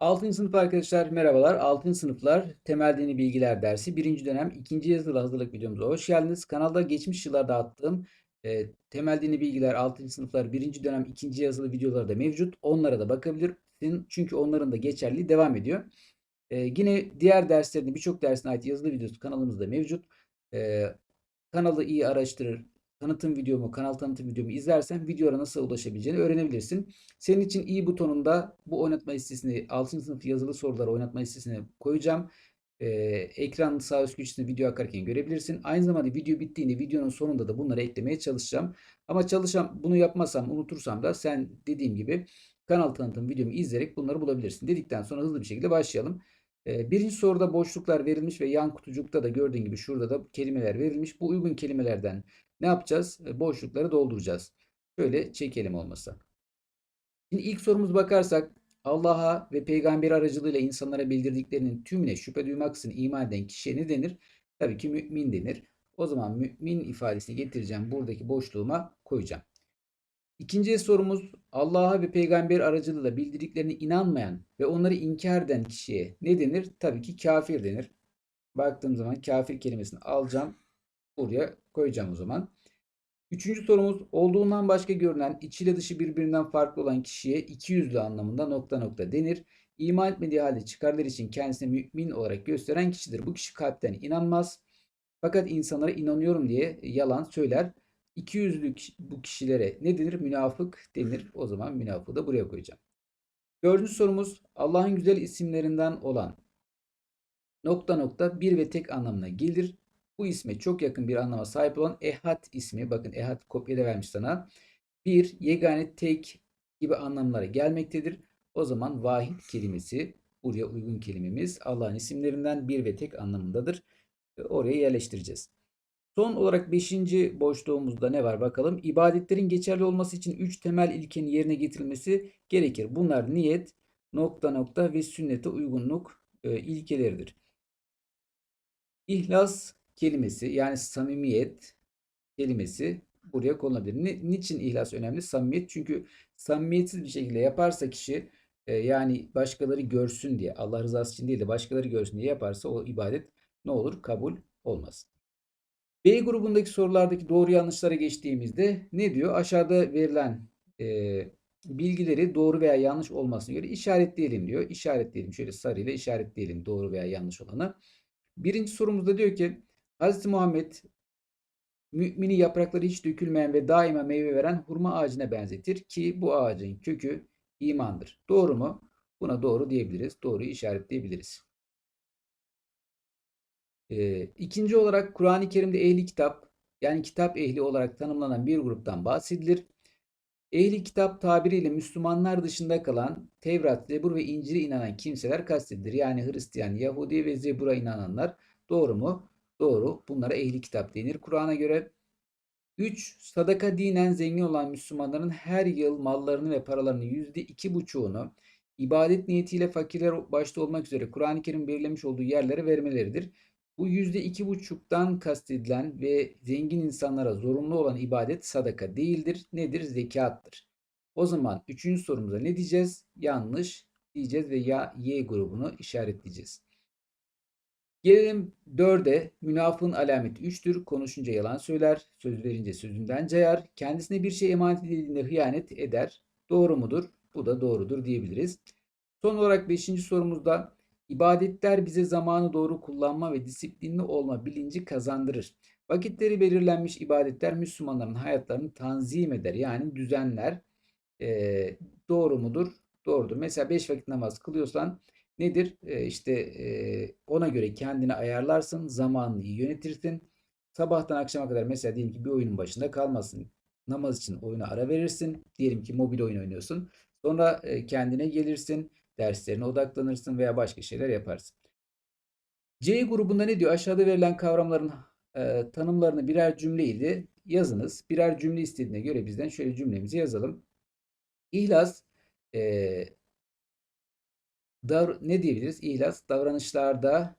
6. sınıf arkadaşlar merhabalar. 6. sınıflar temel dini bilgiler dersi 1. dönem 2. yazılı hazırlık videomuza hoş geldiniz. Kanalda geçmiş yıllarda attığım e, temel dini bilgiler 6. sınıflar 1. dönem 2. yazılı videoları da mevcut. Onlara da bakabilirsin. Çünkü onların da geçerliliği devam ediyor. E, yine diğer derslerin birçok dersine ait yazılı videosu kanalımızda mevcut. E, kanalı iyi araştırır, tanıtım videomu, kanal tanıtım videomu izlersen videolara nasıl ulaşabileceğini öğrenebilirsin. Senin için iyi butonunda bu oynatma listesini 6. sınıf yazılı soruları oynatma listesine koyacağım. Ee, ekran sağ üst köşesinde video akarken görebilirsin. Aynı zamanda video bittiğinde videonun sonunda da bunları eklemeye çalışacağım. Ama çalışam bunu yapmasam unutursam da sen dediğim gibi kanal tanıtım videomu izleyerek bunları bulabilirsin. Dedikten sonra hızlı bir şekilde başlayalım. Ee, birinci soruda boşluklar verilmiş ve yan kutucukta da gördüğün gibi şurada da kelimeler verilmiş. Bu uygun kelimelerden ne yapacağız? E, boşlukları dolduracağız. Şöyle çekelim olmasa. Şimdi ilk sorumuz bakarsak Allah'a ve peygamber aracılığıyla insanlara bildirdiklerinin tümüne şüphe duymaksızın iman eden kişiye ne denir? Tabii ki mümin denir. O zaman mümin ifadesini getireceğim. Buradaki boşluğuma koyacağım. İkinci sorumuz Allah'a ve peygamber aracılığıyla bildirdiklerine inanmayan ve onları inkar eden kişiye ne denir? Tabii ki kafir denir. Baktığım zaman kafir kelimesini alacağım. Buraya koyacağım o zaman. Üçüncü sorumuz olduğundan başka görünen içiyle dışı birbirinden farklı olan kişiye iki yüzlü anlamında nokta nokta denir. İman etmediği halde çıkarlar için kendisini mümin olarak gösteren kişidir. Bu kişi kalpten inanmaz. Fakat insanlara inanıyorum diye yalan söyler. İki yüzlü bu kişilere ne denir? Münafık denir. O zaman münafığı da buraya koyacağım. Dördüncü sorumuz Allah'ın güzel isimlerinden olan nokta nokta bir ve tek anlamına gelir. Bu isme çok yakın bir anlama sahip olan ehad ismi, bakın ehad kopyada vermiş sana. Bir, yegane, tek gibi anlamlara gelmektedir. O zaman vahid kelimesi buraya uygun kelimemiz Allah'ın isimlerinden bir ve tek anlamındadır. Oraya yerleştireceğiz. Son olarak 5. boşluğumuzda ne var bakalım. İbadetlerin geçerli olması için 3 temel ilkenin yerine getirilmesi gerekir. Bunlar niyet, nokta nokta ve sünnete uygunluk e, ilkeleridir. İhlas kelimesi yani samimiyet kelimesi buraya konulabilir. Ne, niçin ihlas önemli? Samimiyet çünkü samimiyetsiz bir şekilde yaparsa kişi e, yani başkaları görsün diye Allah rızası için değil de başkaları görsün diye yaparsa o ibadet ne olur? Kabul olmaz. B grubundaki sorulardaki doğru yanlışlara geçtiğimizde ne diyor? Aşağıda verilen e, bilgileri doğru veya yanlış olmasına göre işaretleyelim diyor. İşaretleyelim. Şöyle sarıyla işaretleyelim doğru veya yanlış olanı. Birinci sorumuzda diyor ki Hz. Muhammed mümini yaprakları hiç dökülmeyen ve daima meyve veren hurma ağacına benzetir ki bu ağacın kökü imandır. Doğru mu? Buna doğru diyebiliriz. Doğruyu işaretleyebiliriz. Ee, ikinci olarak Kur'an-ı Kerim'de ehli kitap yani kitap ehli olarak tanımlanan bir gruptan bahsedilir. Ehli kitap tabiriyle Müslümanlar dışında kalan Tevrat, Zebur ve İncil'e inanan kimseler kastedilir. Yani Hristiyan, Yahudi ve Zebur'a inananlar. Doğru mu? Doğru. Bunlara ehli kitap denir Kur'an'a göre. 3. Sadaka dinen zengin olan Müslümanların her yıl mallarını ve paralarını %2,5'unu ibadet niyetiyle fakirler başta olmak üzere Kur'an-ı Kerim belirlemiş olduğu yerlere vermeleridir. Bu %2,5'tan kastedilen ve zengin insanlara zorunlu olan ibadet sadaka değildir. Nedir? Zekattır. O zaman üçüncü sorumuza ne diyeceğiz? Yanlış diyeceğiz ve ya Y grubunu işaretleyeceğiz. Gelelim 4'e. Münafığın alameti 3'tür. Konuşunca yalan söyler. Söz verince sözünden cayar. Kendisine bir şey emanet edildiğinde hıyanet eder. Doğru mudur? Bu da doğrudur diyebiliriz. Son olarak 5. sorumuzda ibadetler bize zamanı doğru kullanma ve disiplinli olma bilinci kazandırır. Vakitleri belirlenmiş ibadetler Müslümanların hayatlarını tanzim eder. Yani düzenler. E, doğru mudur? Doğrudur. Mesela 5 vakit namaz kılıyorsan nedir? E, işte e, ona göre kendini ayarlarsın, zamanını iyi yönetirsin. Sabahtan akşama kadar mesela diyelim ki bir oyunun başında kalmasın. Namaz için oyuna ara verirsin. Diyelim ki mobil oyun oynuyorsun. Sonra e, kendine gelirsin, derslerine odaklanırsın veya başka şeyler yaparsın. C grubunda ne diyor? Aşağıda verilen kavramların e, tanımlarını birer cümle ile yazınız. Birer cümle istediğine göre bizden şöyle cümlemizi yazalım. İhlas e, Dav ne diyebiliriz? İhlas davranışlarda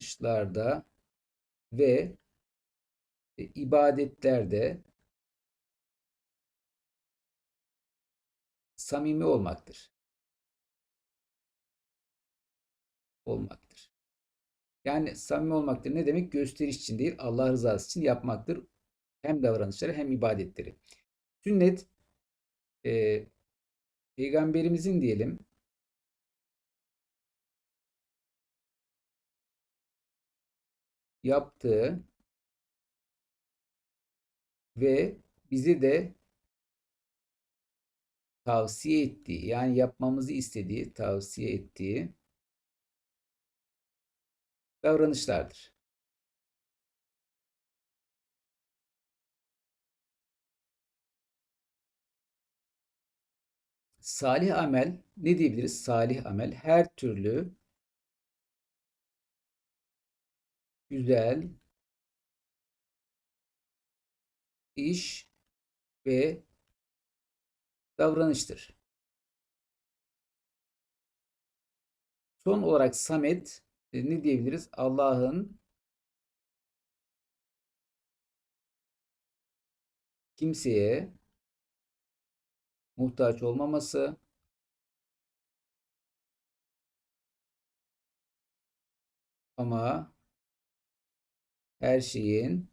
davranışlarda ve e, ibadetlerde samimi olmaktır. Olmaktır. Yani samimi olmaktır ne demek? Gösteriş için değil, Allah rızası için yapmaktır. Hem davranışları hem ibadetleri. Sünnet e, peygamberimizin diyelim yaptığı ve bize de tavsiye ettiği yani yapmamızı istediği, tavsiye ettiği davranışlardır. Salih amel ne diyebiliriz? Salih amel her türlü güzel iş ve davranıştır. Son olarak samet e, ne diyebiliriz? Allah'ın kimseye muhtaç olmaması ama her şeyin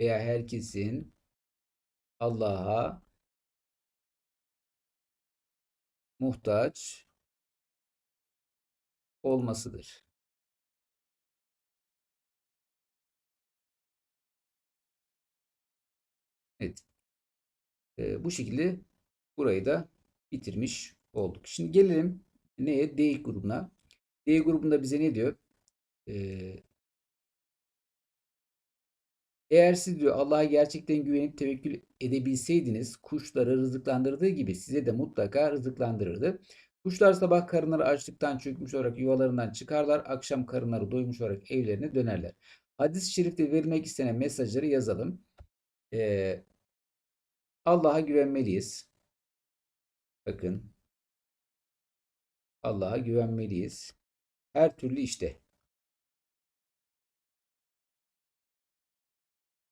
veya herkesin Allah'a muhtaç olmasıdır. Evet. Ee, bu şekilde burayı da bitirmiş olduk. Şimdi gelelim neye? D grubuna. D grubunda bize ne diyor? Ee, eğer siz diyor Allah'a gerçekten güvenip tevekkül edebilseydiniz kuşları rızıklandırdığı gibi size de mutlaka rızıklandırırdı. Kuşlar sabah karınları açlıktan çökmüş olarak yuvalarından çıkarlar. Akşam karınları doymuş olarak evlerine dönerler. Hadis-i şerifte verilmek istenen mesajları yazalım. Ee, Allah'a güvenmeliyiz. Bakın. Allah'a güvenmeliyiz. Her türlü işte.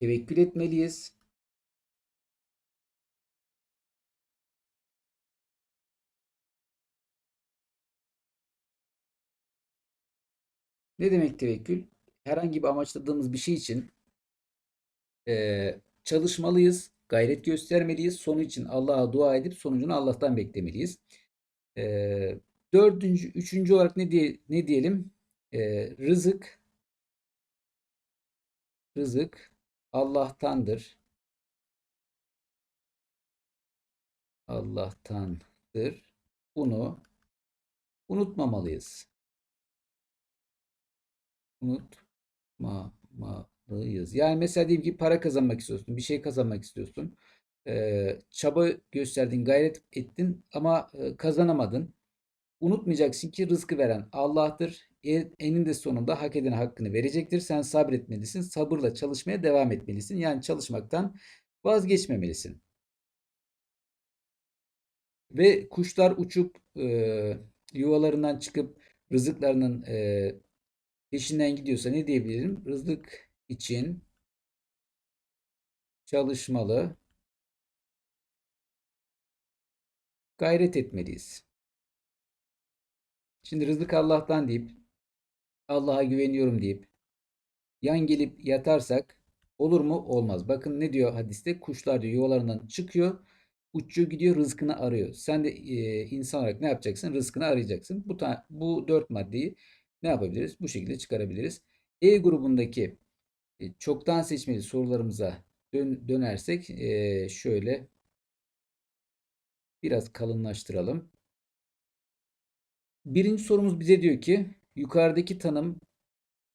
Tevekkül etmeliyiz. Ne demek tevekkül? Herhangi bir amaçladığımız bir şey için e, çalışmalıyız, gayret göstermeliyiz. Sonu için Allah'a dua edip sonucunu Allah'tan beklemeliyiz. E, dördüncü, üçüncü olarak ne, diye, ne diyelim? E, rızık, rızık Allah'tandır. Allah'tandır. Bunu unutmamalıyız. Unutmamalıyız. Yani mesela diyelim ki para kazanmak istiyorsun, bir şey kazanmak istiyorsun. Çaba gösterdin, gayret ettin ama e, kazanamadın. Unutmayacaksın ki rızkı veren Allah'tır. E, eninde sonunda hak edene hakkını verecektir. Sen sabretmelisin. Sabırla çalışmaya devam etmelisin. Yani çalışmaktan vazgeçmemelisin. Ve kuşlar uçup e, yuvalarından çıkıp rızıklarının e, peşinden gidiyorsa ne diyebilirim? Rızık için çalışmalı, gayret etmeliyiz. Şimdi rızık Allah'tan deyip Allah'a güveniyorum deyip yan gelip yatarsak olur mu? Olmaz. Bakın ne diyor hadiste? Kuşlar diyor yuvalarından çıkıyor, uçuyor gidiyor rızkını arıyor. Sen de e, insan olarak ne yapacaksın? Rızkını arayacaksın. Bu, bu dört maddeyi ne yapabiliriz? Bu şekilde çıkarabiliriz. E grubundaki çoktan seçmeli sorularımıza dön, dönersek e, şöyle biraz kalınlaştıralım. Birinci sorumuz bize diyor ki yukarıdaki tanım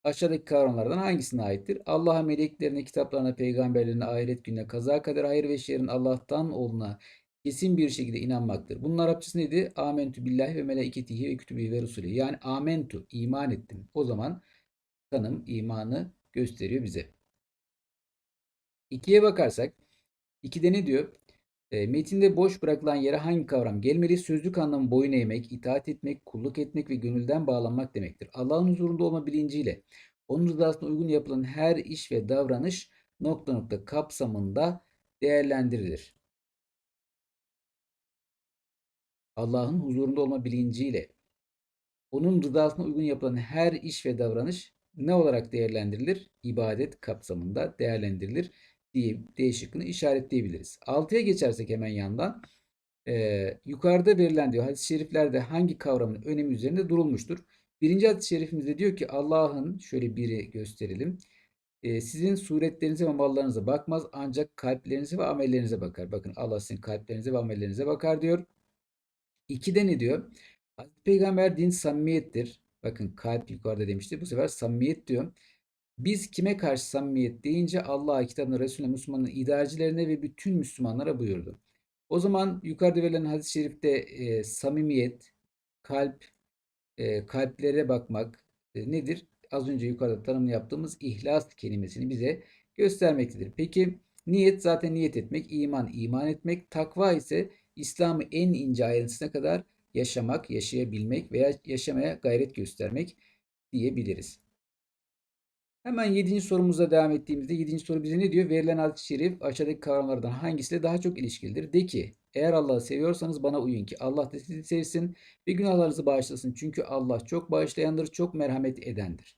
aşağıdaki kavramlardan hangisine aittir? Allah'a, meleklerine, kitaplarına, peygamberlerine, ahiret gününe, kaza kader, hayır ve şerrin Allah'tan olduğuna kesin bir şekilde inanmaktır. Bunun Arapçası neydi? Amentu billahi ve melaiketihi ve kütübihi ve rusulü. Yani amentu, iman ettim. O zaman tanım imanı gösteriyor bize. İkiye bakarsak, ikide ne diyor? E, metinde boş bırakılan yere hangi kavram gelmeli? Sözlük anlamı boyun eğmek, itaat etmek, kulluk etmek ve gönülden bağlanmak demektir. Allah'ın huzurunda olma bilinciyle onun rızasına uygun yapılan her iş ve davranış nokta nokta kapsamında değerlendirilir. Allah'ın huzurunda olma bilinciyle onun rızasına uygun yapılan her iş ve davranış ne olarak değerlendirilir? İbadet kapsamında değerlendirilir diye D şıkkını işaretleyebiliriz. 6'ya geçersek hemen yandan e, yukarıda verilen diyor hadis-i şeriflerde hangi kavramın önemi üzerinde durulmuştur. Birinci hadis-i şerifimizde diyor ki Allah'ın şöyle biri gösterelim. E, sizin suretlerinize ve mallarınıza bakmaz ancak kalplerinize ve amellerinize bakar. Bakın Allah sizin kalplerinize ve amellerinize bakar diyor. İkide ne diyor? Hazreti Peygamber din samimiyettir. Bakın kalp yukarıda demişti. Bu sefer samimiyet diyor. Biz kime karşı samimiyet deyince Allah'a, kitabına, Resulüne, Müslümanın idarecilerine ve bütün Müslümanlara buyurdu. O zaman yukarıda verilen hadis-i şerifte e, samimiyet, kalp, e, kalplere bakmak e, nedir? Az önce yukarıda tanımını yaptığımız ihlas kelimesini bize göstermektedir. Peki niyet zaten niyet etmek, iman iman etmek, takva ise İslam'ı en ince ayrıntısına kadar yaşamak, yaşayabilmek veya yaşamaya gayret göstermek diyebiliriz. Hemen 7. sorumuza devam ettiğimizde 7. soru bize ne diyor? Verilen hadis-i şerif aşağıdaki kavramlardan hangisiyle daha çok ilişkilidir? De ki eğer Allah'ı seviyorsanız bana uyun ki Allah da sizi sevsin ve günahlarınızı bağışlasın. Çünkü Allah çok bağışlayandır, çok merhamet edendir.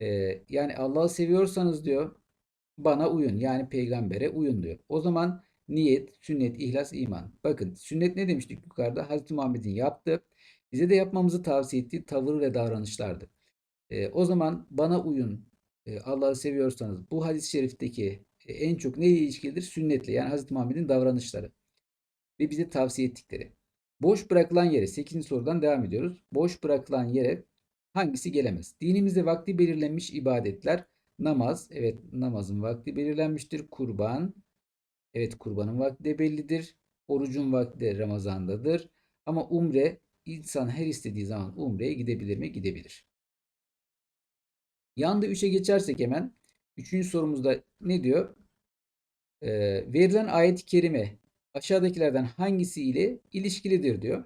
Ee, yani Allah'ı seviyorsanız diyor bana uyun yani peygambere uyun diyor. O zaman niyet, sünnet, ihlas, iman. Bakın sünnet ne demiştik yukarıda? Hazreti Muhammed'in yaptığı, bize de yapmamızı tavsiye ettiği tavır ve davranışlardı. E, o zaman bana uyun. E, Allah'ı seviyorsanız bu hadis-i şerifteki e, en çok neyle ilişkilidir? Sünnetle yani Hazreti Muhammed'in davranışları ve bize tavsiye ettikleri. Boş bırakılan yere 8. sorudan devam ediyoruz. Boş bırakılan yere hangisi gelemez? Dinimizde vakti belirlenmiş ibadetler namaz. Evet namazın vakti belirlenmiştir. Kurban. Evet kurbanın vakti de bellidir. Orucun vakti de Ramazan'dadır. Ama umre insan her istediği zaman umreye gidebilir mi? Gidebilir. Yanda 3'e geçersek hemen. Üçüncü sorumuzda ne diyor? Ee, verilen ayet-i kerime aşağıdakilerden hangisiyle ilişkilidir diyor.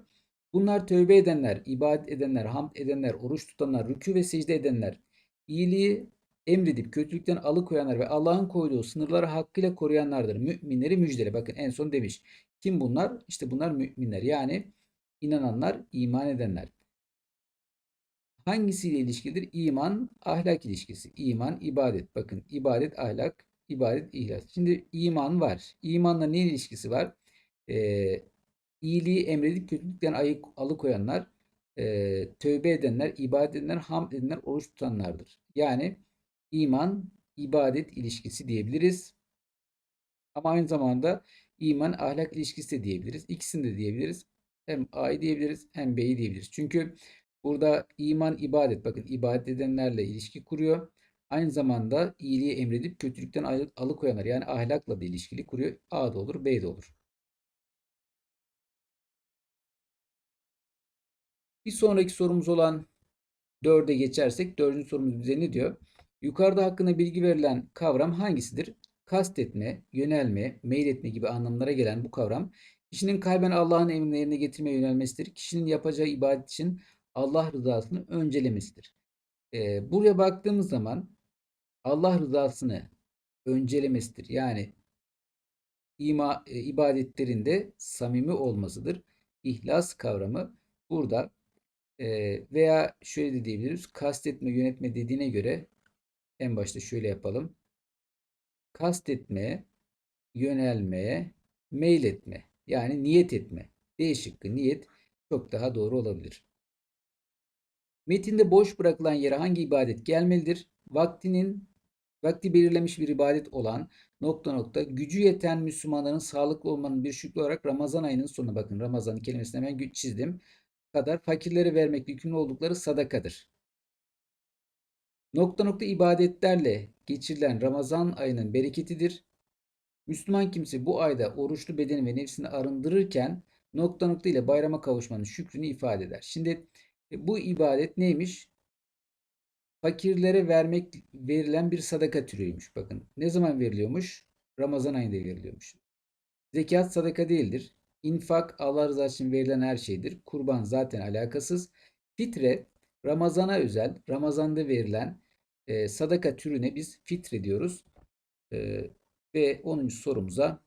Bunlar tövbe edenler, ibadet edenler, hamd edenler, oruç tutanlar, rükû ve secde edenler, iyiliği emredip kötülükten alıkoyanlar ve Allah'ın koyduğu sınırları hakkıyla koruyanlardır. Müminleri müjdele. Bakın en son demiş. Kim bunlar? İşte bunlar müminler. Yani inananlar, iman edenler. Hangisiyle ilişkidir? İman, ahlak ilişkisi. İman, ibadet. Bakın ibadet, ahlak, ibadet, ihlas. Şimdi iman var. İmanla ne ilişkisi var? Ee, iyiliği emredip kötülükten ayık, alıkoyanlar, e, tövbe edenler, ibadet edenler, hamd edenler, oruç tutanlardır. Yani iman, ibadet ilişkisi diyebiliriz. Ama aynı zamanda iman, ahlak ilişkisi de diyebiliriz. İkisini de diyebiliriz. Hem A'yı diyebiliriz hem B'yi diyebiliriz. Çünkü Burada iman ibadet bakın ibadet edenlerle ilişki kuruyor. Aynı zamanda iyiliği emredip kötülükten alıkoyanlar yani ahlakla da ilişkili kuruyor. A da olur B de olur. Bir sonraki sorumuz olan 4'e geçersek dördüncü sorumuz bize ne diyor? Yukarıda hakkında bilgi verilen kavram hangisidir? Kastetme, yönelme, meyletme gibi anlamlara gelen bu kavram kişinin kalben Allah'ın emrini yerine getirmeye yönelmesidir. Kişinin yapacağı ibadet için Allah rızasını öncelemesidir. E, buraya baktığımız zaman Allah rızasını öncelemesidir. Yani ima, e, ibadetlerinde samimi olmasıdır. İhlas kavramı burada e, veya şöyle de diyebiliriz. Kastetme, yönetme dediğine göre en başta şöyle yapalım. Kastetme, yönelmeye, meyletme. Yani niyet etme. D şıkkı niyet çok daha doğru olabilir. Metinde boş bırakılan yere hangi ibadet gelmelidir? Vaktinin vakti belirlemiş bir ibadet olan nokta nokta gücü yeten Müslümanların sağlıklı olmanın bir şükrü olarak Ramazan ayının sonuna bakın. Ramazan kelimesini hemen çizdim. kadar fakirlere vermek yükümlü oldukları sadakadır. Nokta nokta ibadetlerle geçirilen Ramazan ayının bereketidir. Müslüman kimse bu ayda oruçlu bedeni ve nefsini arındırırken nokta nokta ile bayrama kavuşmanın şükrünü ifade eder. Şimdi e, bu ibadet neymiş? Fakirlere vermek verilen bir sadaka türüymüş. Bakın ne zaman veriliyormuş? Ramazan ayında veriliyormuş. Zekat sadaka değildir. İnfak Allah rızası için verilen her şeydir. Kurban zaten alakasız. Fitre Ramazana özel, Ramazan'da verilen e, sadaka türüne biz fitre diyoruz. E, ve 10. sorumuza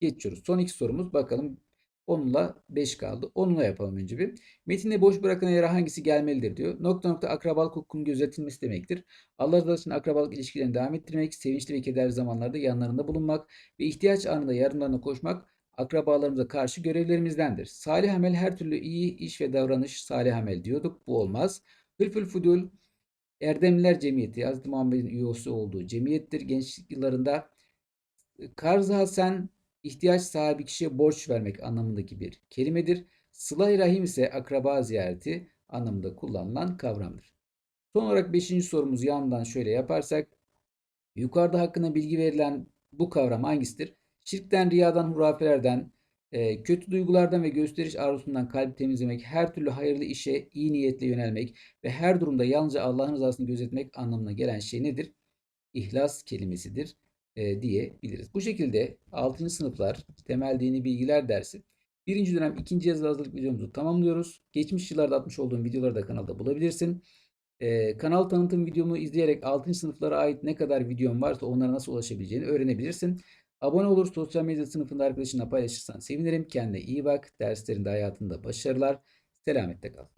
geçiyoruz. Son iki sorumuz bakalım 10'la 5 kaldı. 10'la yapalım önce bir. Metinde boş bırakan yere hangisi gelmelidir diyor. Nokta nokta akrabalık hukukunun gözetilmesi demektir. Allah rızası için akrabalık ilişkilerini devam ettirmek, sevinçli ve kederli zamanlarda yanlarında bulunmak ve ihtiyaç anında yardımlarına koşmak akrabalarımıza karşı görevlerimizdendir. Salih amel her türlü iyi iş ve davranış salih amel diyorduk. Bu olmaz. Hülfül fudul Erdemliler Cemiyeti, Hazreti Muhammed'in üyesi olduğu cemiyettir. Gençlik yıllarında Karz Hasen ihtiyaç sahibi kişiye borç vermek anlamındaki bir kelimedir. Sıla-i Rahim ise akraba ziyareti anlamında kullanılan kavramdır. Son olarak 5. sorumuz yandan şöyle yaparsak. Yukarıda hakkında bilgi verilen bu kavram hangisidir? Şirkten, riyadan, hurafelerden, e, kötü duygulardan ve gösteriş arzusundan kalbi temizlemek, her türlü hayırlı işe iyi niyetle yönelmek ve her durumda yalnızca Allah'ın rızasını gözetmek anlamına gelen şey nedir? İhlas kelimesidir e, diyebiliriz. Bu şekilde 6. sınıflar temel dini bilgiler dersi birinci dönem ikinci yazılı hazırlık videomuzu tamamlıyoruz. Geçmiş yıllarda atmış olduğum videoları da kanalda bulabilirsin. Ee, kanal tanıtım videomu izleyerek 6. sınıflara ait ne kadar videom varsa onlara nasıl ulaşabileceğini öğrenebilirsin. Abone olur, sosyal medya sınıfında arkadaşınla paylaşırsan sevinirim. Kendine iyi bak. Derslerinde, hayatında başarılar. Selametle kal.